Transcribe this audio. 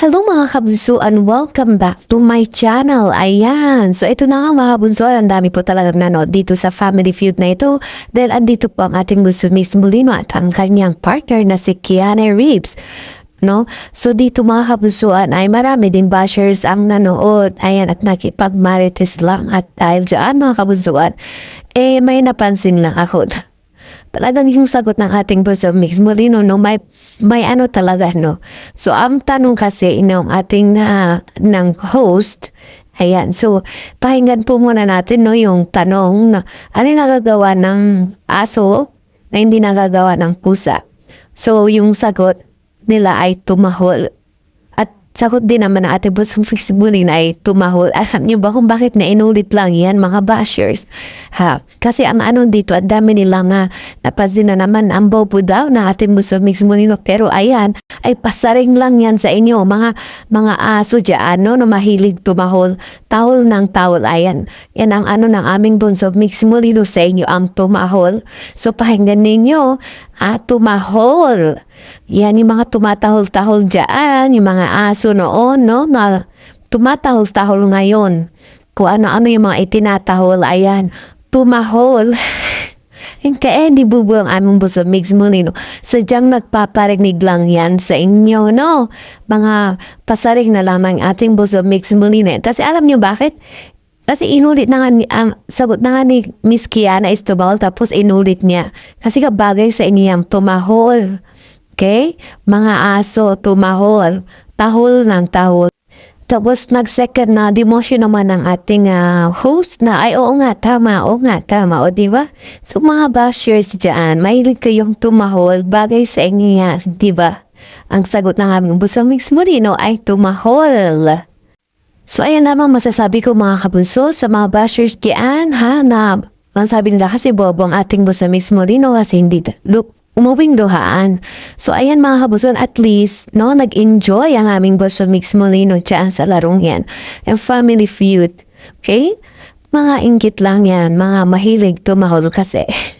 Hello mga kabunsuan, welcome back to my channel. Ayan, so ito na nga mga kabunsuan, ang dami po talagang nanood dito sa Family Feud na ito dahil andito po ang ating gusto Miss Molino at ang kanyang partner na si Kiana Reeves. No? So dito mga kabunsuan ay marami din bashers ang nanood. Ayan, at nakipagmarites lang. At dahil dyan mga kabunsuan, eh may napansin lang ako. Talagang yung sagot ng ating boss of Mix Molino, no, may, may ano talaga, no. So, ang tanong kasi ng ating na, ng host, ayan, so, pakinggan po muna natin, no, yung tanong na, ano nagagawa ng aso na hindi nagagawa ng pusa? So, yung sagot nila ay tumahol. Sagot din naman ng ating boss of Mix Molino ay tumahol. Alam niyo ba kung bakit na inulit lang yan, mga bashers? Ha? Kasi ang ano dito, ang dami nila nga napansin na naman ang bobo daw na ating Boss of Mix Molino. Pero ayan, ay pasaring lang yan sa inyo. Mga mga aso dyan, no, na mahilig tumahol. Tahol ng tahol, ayan. Yan ang ano ng aming Boss of Mix Molino sa inyo, ang tumahol. So pakinggan ninyo, ah, tumahol. Yan yung mga tumatahol-tahol dyan, yung mga aso noon, no, na tumatahol-tahol ngayon. Kung ano-ano yung mga itinatahol, ayan, tumahol. Kaya hindi bubo ang aming buso mix molino. Sadyang nagpaparinig lang yan sa inyo, no? Mga pasaring na lang ng ating buso mix molino. Kasi alam niyo bakit? Kasi inulit na nga, ang sagot na nga ni Miss Kiana tumahol tapos inulit niya. Kasi kabagay sa inyo tumahol. Okay? Mga aso, tumahol. Tahol ng tahol. Tapos nag-second na demotion naman ng ating ah, host na ay oo nga tama, oo nga tama, o di ba? So mga bashers diyan, mahilig kayong tumahol, bagay sa inyo yan, di ba? Ang sagot ng aming busang mix Molino ay tumahol. So ayan lamang masasabi ko mga kabunso sa mga bashers kian ha na ang sabi nila kasi bobo ang ating busa mix Molino kasi hindi look umuwing duhaan. So ayan mga kabuson, at least no, nag-enjoy ang aming busa mix Molino dyan sa larong yan. And family feud. Okay? Mga inggit lang yan, mga mahilig tumahol kasi.